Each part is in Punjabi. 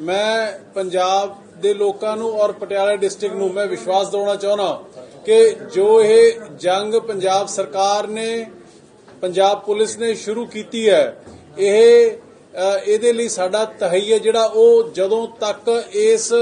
ਮੈਂ ਪੰਜਾਬ ਦੇ ਲੋਕਾਂ ਨੂੰ ਔਰ ਪਟਿਆਲਾ ਡਿਸਟ੍ਰਿਕਟ ਨੂੰ ਮੈਂ ਵਿਸ਼ਵਾਸ ਦਿਵਾਉਣਾ ਚਾਹੁੰਦਾ ਕਿ ਜੋ ਇਹ ਜੰਗ ਪੰਜਾਬ ਸਰਕਾਰ ਨੇ, ਪੰਜਾਬ ਪੁਲਿਸ ਨੇ ਸ਼ੁਰੂ ਕੀਤੀ ਹੈ, ਇਹ ਇਹਦੇ ਲਈ ਸਾਡਾ ਤਹਈਆ ਜਿਹੜਾ ਉਹ ਜਦੋਂ ਤੱਕ ਇਸ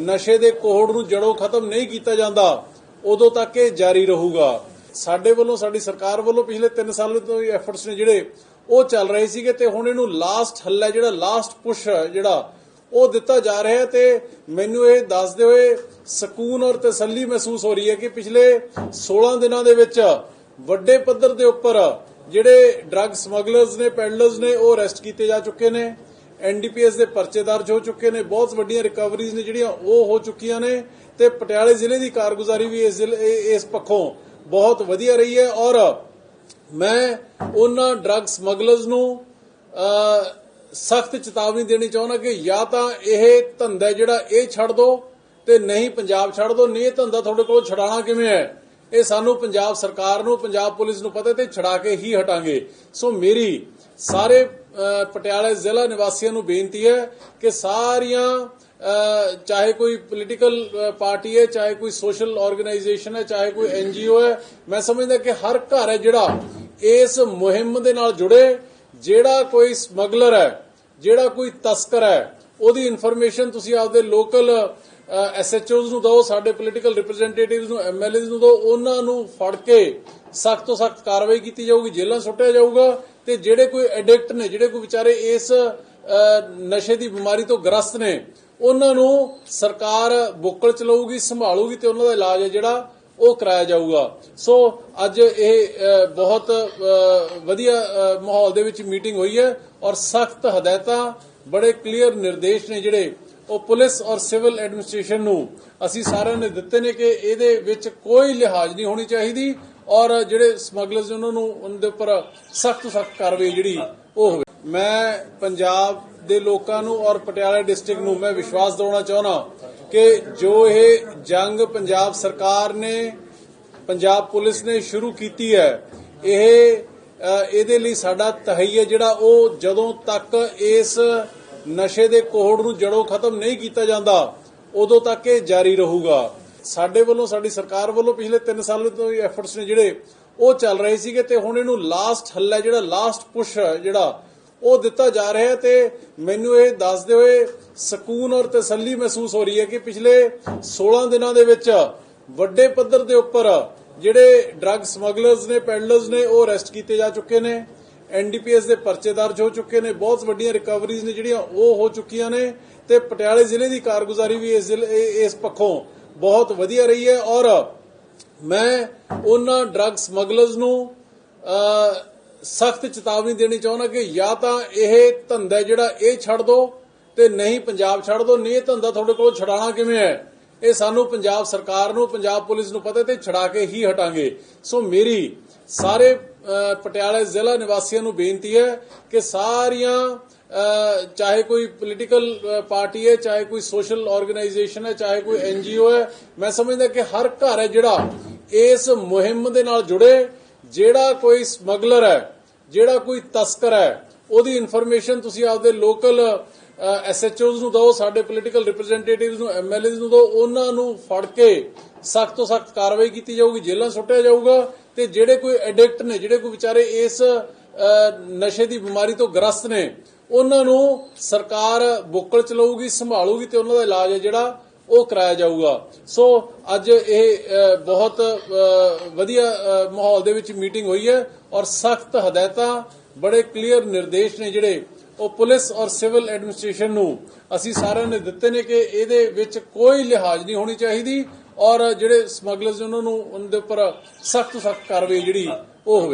ਨਸ਼ੇ ਦੇ ਕੋਹੜ ਨੂੰ ਜੜੋਂ ਖਤਮ ਨਹੀਂ ਕੀਤਾ ਜਾਂਦਾ, ਉਦੋਂ ਤੱਕ ਇਹ ਜਾਰੀ ਰਹੂਗਾ। ਸਾਡੇ ਵੱਲੋਂ, ਸਾਡੀ ਸਰਕਾਰ ਵੱਲੋਂ ਪਿਛਲੇ 3 ਸਾਲ ਤੋਂ ਇਹ ਐਫਰਟਸ ਨੇ ਜਿਹੜੇ, ਉਹ ਚੱਲ ਰਹੇ ਸੀਗੇ ਤੇ ਹੁਣ ਇਹਨੂੰ ਲਾਸਟ ਹੱਲਾ ਜਿਹੜਾ ਲਾਸਟ ਪੁਸ਼ ਜਿਹੜਾ ਉਹ ਦਿੱਤਾ ਜਾ ਰਿਹਾ ਤੇ ਮੈਨੂੰ ਇਹ ਦੱਸਦੇ ਹੋਏ ਸਕੂਨ ਔਰ ਤਸੱਲੀ ਮਹਿਸੂਸ ਹੋ ਰਹੀ ਹੈ ਕਿ ਪਿਛਲੇ 16 ਦਿਨਾਂ ਦੇ ਵਿੱਚ ਵੱਡੇ ਪੱਧਰ ਦੇ ਉੱਪਰ ਜਿਹੜੇ ਡਰੱਗ ਸਮਗਲਰਸ ਨੇ ਪੈਡਲਰਸ ਨੇ, ਉਹ ਅਰੈਸਟ ਕੀਤੇ ਜਾ ਚੁੱਕੇ ਨੇ ਐਨਡੀਪੀਐਸ ਦੇ ਪਰਚੇ ਦਰਜ ਹੋ ਚੁੱਕੇ ਨੇ, ਬਹੁਤ ਵੱਡੀਆਂ ਰਿਕਵਰੀਜ਼ ਨੇ ਜਿਹੜੀਆਂ ਉਹ ਹੋ ਚੁੱਕੀਆਂ ਨੇ ਤੇ ਪਟਿਆਲੇ ਜ਼ਿਲ੍ਹੇ ਦੀ ਕਾਰਗੁਜ਼ਾਰੀ ਵੀ ਇਸ ਇਸ ਪੱਖੋਂ ਬਹੁਤ ਵਧੀਆ ਰਹੀ ਹੈ ਔਰ ਮੈਂ ਉਹਨਾਂ ਡਰੱਗ ਸਮਗਲਰਸ ਨੂੰ ਸਖਤ ਚੇਤਾਵਨੀ ਦੇਣੀ ਚਾਹੁੰਦਾ ਕਿ ਜਾਂ ਤਾਂ ਇਹ ਧੰਦਾ ਜਿਹੜਾ ਇਹ ਛੱਡ ਦਿਓ ਤੇ ਨਹੀਂ ਪੰਜਾਬ ਛੱਡ ਦਿਓ ਨਹੀਂ ਇਹ ਧੰਦਾ ਤੁਹਾਡੇ ਕੋਲ ਛਡਾਣਾ ਕਿਵੇਂ ਹੈ? ਇਹ ਸਾਨੂੰ ਪੰਜਾਬ ਸਰਕਾਰ ਨੂੰ ਪੰਜਾਬ ਪੁਲਿਸ ਨੂੰ ਪਤਾ ਤੇ ਛਡਾ ਕੇ ਹੀ ਹਟਾਂਗੇ। ਸੋ ਮੇਰੀ ਸਾਰੇ ਅ, ਪਟਿਆਲਾ ਜ਼ਿਲ੍ਹਾ ਨਿਵਾਸੀਆਂ ਨੂੰ ਬੇਨਤੀ ਹੈ ਕਿ ਸਾਰੀਆਂ ਚਾਹੇ ਕੋਈ ਪੋਲੀਟੀਕਲ ਪਾਰਟੀ ਹੈ ਚਾਹੇ ਕੋਈ ਸੋਸ਼ਲ ਆਰਗੇਨਾਈਜੇਸ਼ਨ ਹੈ ਚਾਹੇ ਕੋਈ ਐਨਜੀਓ ਹੈ ਮੈਂ ਸਮਝਦਾ ਕਿ ਹਰ ਘਰ ਹੈ ਜਿਹੜਾ ਇਸ ਮੁਹਿੰਮ ਦੇ ਨਾਲ ਜੁੜੇ ਜਿਹੜਾ ਕੋਈ ਸਮਗਲਰ ਹੈ ਜਿਹੜਾ ਕੋਈ ਤਸਕਰ ਹੈ, ਉਹਦੀ ਇਨਫੋਰਮੇਸ਼ਨ ਤੁਸੀਂ ਆਪਦੇ ਲੋਕਲ ਐਸਐਚਓਜ਼ ਨੂੰ ਦਿਓ, ਸਾਡੇ ਪੋਲੀਟੀਕਲ ਰਿਪਰੈਜ਼ੈਂਟੇਟਿਵਸ ਨੂੰ ਐਮਐਲਏਜ਼ ਨੂੰ ਦਿਓ, ਉਹਨਾਂ ਨੂੰ ਫੜ ਕੇ ਸਖਤ ਤੋਂ ਸਖਤ ਕਾਰਵਾਈ ਕੀਤੀ ਜਾਊਗੀ, ਜੇਲ੍ਹਾਂ ਸੁੱਟਿਆ ਜਾਊਗਾ ਤੇ ਜਿਹੜੇ ਕੋਈ ਐਡਿਕਟ ਨੇ, ਜਿਹੜੇ ਕੋਈ ਵਿਚਾਰੇ ਇਸ ਨਸ਼ੇ ਦੀ ਬਿਮਾਰੀ ਤੋਂ ਗ੍ਰਸਤ ਨੇ, ਉਹਨਾਂ ਨੂੰ ਸਰਕਾਰ ਬੁੱਕਲ ਚਲਾਊਗੀ ਸੰਭਾਲੂਗੀ ਤੇ ਉਹਨਾਂ ਦਾ ਇਲਾਜ ਹੈ ਜਿਹੜਾ ਉਹ ਕਰਾਇਆ ਜਾਊਗਾ। ਸੋ ਅੱਜ ਇਹ ਬਹੁਤ ਵਧੀਆ ਮਾਹੌਲ ਦੇ ਵਿੱਚ ਮੀਟਿੰਗ ਹੋਈ ਹੈ ਔਰ ਸਖਤ ਹਦਾਇਤਾਂ, ਬੜੇ ਕਲੀਅਰ ਨਿਰਦੇਸ਼ ਨੇ ਜਿਹੜੇ ਉਹ ਪੁਲਿਸ ਔਰ ਸਿਵਲ ਐਡਮਿਨਿਸਟ੍ਰੇਸ਼ਨ ਨੂੰ ਅਸੀਂ ਸਾਰਿਆਂ ਨੇ ਦਿੱਤੇ ਨੇ ਕਿ ਇਹਦੇ ਵਿੱਚ ਕੋਈ ਲਿਹਾਜ਼ ਨਹੀਂ ਹੋਣੀ ਚਾਹੀਦੀ ਔਰ ਜਿਹੜੇ ਸਮਗਲਰਸ ਨੇ ਉਹਨਾਂ ਨੂੰ ਉਹਨਾਂ ਦੇ ਉੱਪਰ ਸਖਤ ਸਖਤ ਕਾਰਵਾਈ ਜਿਹੜੀ ਉਹ ਹੋਵੇ। ਮੈਂ ਪੰਜਾਬ ਦੇ ਲੋਕਾਂ ਨੂੰ ਔਰ ਪਟਿਆਲਾ ਡਿਸਟ੍ਰਿਕਟ ਨੂੰ ਮੈਂ ਵਿਸ਼ਵਾਸ ਦਿਵਾਉਣਾ ਚਾਹੁੰਦਾ ਕਿ ਜੋ ਇਹ ਜੰਗ ਪੰਜਾਬ ਸਰਕਾਰ ਨੇ, ਪੰਜਾਬ ਪੁਲਿਸ ਨੇ ਸ਼ੁਰੂ ਕੀਤੀ ਹੈ, ਇਹ ਇਹਦੇ ਲਈ ਸਾਡਾ ਤਹਈਆ ਜਿਹੜਾ ਉਹ ਜਦੋਂ ਤੱਕ ਇਸ ਨਸ਼ੇ ਦੇ ਕੋਹੜ ਨੂੰ ਜੜੋਂ ਖਤਮ ਨਹੀਂ ਕੀਤਾ ਜਾਂਦਾ, ਉਦੋਂ ਤੱਕ ਇਹ ਜਾਰੀ ਰਹੂਗਾ। ਸਾਡੇ ਵੱਲੋਂ, ਸਾਡੀ ਸਰਕਾਰ ਵੱਲੋਂ ਪਿਛਲੇ 3 ਸਾਲ ਤੋਂ ਇਹ ਐਫਰਟਸ ਨੇ ਜਿਹੜੇ, ਉਹ ਚੱਲ ਰਹੇ ਸੀਗੇ ਤੇ ਹੁਣ ਇਹਨੂੰ ਲਾਸਟ ਹੱਲਾ ਜਿਹੜਾ ਲਾਸਟ ਪੁਸ਼ ਜਿਹੜਾ ਉਹ ਦਿੱਤਾ ਜਾ ਰਿਹਾ ਤੇ ਮੈਨੂੰ ਇਹ ਦੱਸਦੇ ਹੋਏ ਸਕੂਨ ਔਰ ਤਸੱਲੀ ਮਹਿਸੂਸ ਹੋ ਰਹੀ ਹੈ ਕਿ ਪਿਛਲੇ 16 ਦਿਨਾਂ ਦੇ ਵਿੱਚ ਵੱਡੇ ਪੱਧਰ ਦੇ ਉੱਪਰ ਜਿਹੜੇ ਡਰੱਗ ਸਮਗਲਰਸ ਨੇ ਪੈਡਲਰਸ ਨੇ, ਉਹ ਅਰੈਸਟ ਕੀਤੇ ਜਾ ਚੁੱਕੇ ਨੇ ਐਨਡੀਪੀਐਸ ਦੇ ਪਰਚੇ ਦਰਜ ਹੋ ਚੁੱਕੇ ਨੇ, ਬਹੁਤ ਵੱਡੀਆਂ ਰਿਕਵਰੀਜ਼ ਨੇ ਜਿਹੜੀਆਂ ਉਹ ਹੋ ਚੁੱਕੀਆਂ ਨੇ ਤੇ ਪਟਿਆਲੇ ਜ਼ਿਲ੍ਹੇ ਦੀ ਕਾਰਗੁਜ਼ਾਰੀ ਵੀ ਇਸ ਇਸ ਪੱਖੋਂ ਬਹੁਤ ਵਧੀਆ ਰਹੀ ਹੈ ਔਰ ਮੈਂ ਉਹਨਾਂ ਡਰੱਗ ਸਮਗਲਰਸ ਨੂੰ ਸਖਤ ਚੇਤਾਵਨੀ ਦੇਣੀ ਚਾਹੁੰਦਾ ਕਿ ਜਾਂ ਤਾਂ ਇਹ ਧੰਦਾ ਜਿਹੜਾ ਇਹ ਛੱਡ ਦਿਓ ਤੇ ਨਹੀਂ ਪੰਜਾਬ ਛੱਡ ਦਿਓ ਨਹੀਂ ਇਹ ਧੰਦਾ ਤੁਹਾਡੇ ਕੋਲ ਛਡਾਣਾ ਕਿਵੇਂ ਹੈ? ਇਹ ਸਾਨੂੰ ਪੰਜਾਬ ਸਰਕਾਰ ਨੂੰ ਪੰਜਾਬ ਪੁਲਿਸ ਨੂੰ ਪਤਾ ਤੇ ਛਡਾ ਕੇ ਹੀ ਹਟਾਂਗੇ। ਸੋ ਮੇਰੀ ਸਾਰੇ ਅ, ਪਟਿਆਲਾ ਜ਼ਿਲ੍ਹਾ ਨਿਵਾਸੀਆਂ ਨੂੰ ਬੇਨਤੀ ਹੈ ਕਿ ਸਾਰੀਆਂ ਚਾਹੇ ਕੋਈ ਪੋਲੀਟੀਕਲ ਪਾਰਟੀ ਹੈ ਚਾਹੇ ਕੋਈ ਸੋਸ਼ਲ ਆਰਗੇਨਾਈਜੇਸ਼ਨ ਹੈ ਚਾਹੇ ਕੋਈ ਐਨਜੀਓ ਹੈ ਮੈਂ ਸਮਝਦਾ ਕਿ ਹਰ ਘਰ ਹੈ ਜਿਹੜਾ ਇਸ ਮੁਹਿੰਮ ਦੇ ਨਾਲ ਜੁੜੇ ਜਿਹੜਾ ਕੋਈ ਸਮਗਲਰ ਹੈ ਜਿਹੜਾ ਕੋਈ ਤਸਕਰ ਹੈ, ਉਹਦੀ ਇਨਫੋਰਮੇਸ਼ਨ ਤੁਸੀਂ ਆਪਦੇ ਲੋਕਲ ਐਸਐਚਓਜ਼ ਨੂੰ ਦਿਓ, ਸਾਡੇ ਪੋਲੀਟੀਕਲ ਰਿਪਰੈਜ਼ੈਂਟੇਟਿਵਸ ਨੂੰ ਐਮਐਲਏਜ਼ ਨੂੰ ਦਿਓ, ਉਹਨਾਂ ਨੂੰ ਫੜ ਕੇ ਸਖਤ ਤੋਂ ਸਖਤ ਕਾਰਵਾਈ ਕੀਤੀ ਜਾਊਗੀ, ਜੇਲ੍ਹਾਂ ਸੁੱਟਿਆ ਜਾਊਗਾ ਤੇ ਜਿਹੜੇ ਕੋਈ ਐਡਿਕਟ ਨੇ, ਜਿਹੜੇ ਕੋਈ ਵਿਚਾਰੇ ਇਸ ਨਸ਼ੇ ਦੀ ਬਿਮਾਰੀ ਤੋਂ ਗ੍ਰਸਤ ਨੇ, ਉਹਨਾਂ ਨੂੰ ਸਰਕਾਰ ਬੋਕਲ ਚਲਾਊਗੀ ਸੰਭਾਲੂਗੀ ਤੇ ਉਹਨਾਂ ਦਾ ਇਲਾਜ ਹੈ ਜਿਹੜਾ ਉਹ ਕਰਾਇਆ ਜਾਊਗਾ। ਸੋ ਅੱਜ ਇਹ ਬਹੁਤ ਵਧੀਆ ਮਾਹੌਲ ਦੇ ਵਿੱਚ ਮੀਟਿੰਗ ਹੋਈ ਹੈ ਔਰ ਸਖਤ ਹਦਾਇਤਾਂ, ਬੜੇ ਕਲੀਅਰ ਨਿਰਦੇਸ਼ ਨੇ ਜਿਹੜੇ ਉਹ ਪੁਲਿਸ ਔਰ ਸਿਵਲ ਐਡਮਿਨਿਸਟ੍ਰੇਸ਼ਨ ਨੂੰ ਅਸੀਂ ਸਾਰਿਆਂ ਨੇ ਦਿੱਤੇ ਨੇ ਕਿ ਇਹਦੇ ਵਿੱਚ ਕੋਈ ਲਿਹਾਜ਼ ਨਹੀਂ ਹੋਣੀ ਚਾਹੀਦੀ ਔਰ ਜਿਹੜੇ ਸਮਗਲਰਸ ਨੇ ਉਹਨਾਂ ਨੂੰ, ਉਹਨਾਂ ਦੇ ਉੱਪਰ ਸਖਤ ਸਖਤ ਕਾਰਵਾਈ ਜਿਹੜੀ ਉਹ ਹੋਵੇ।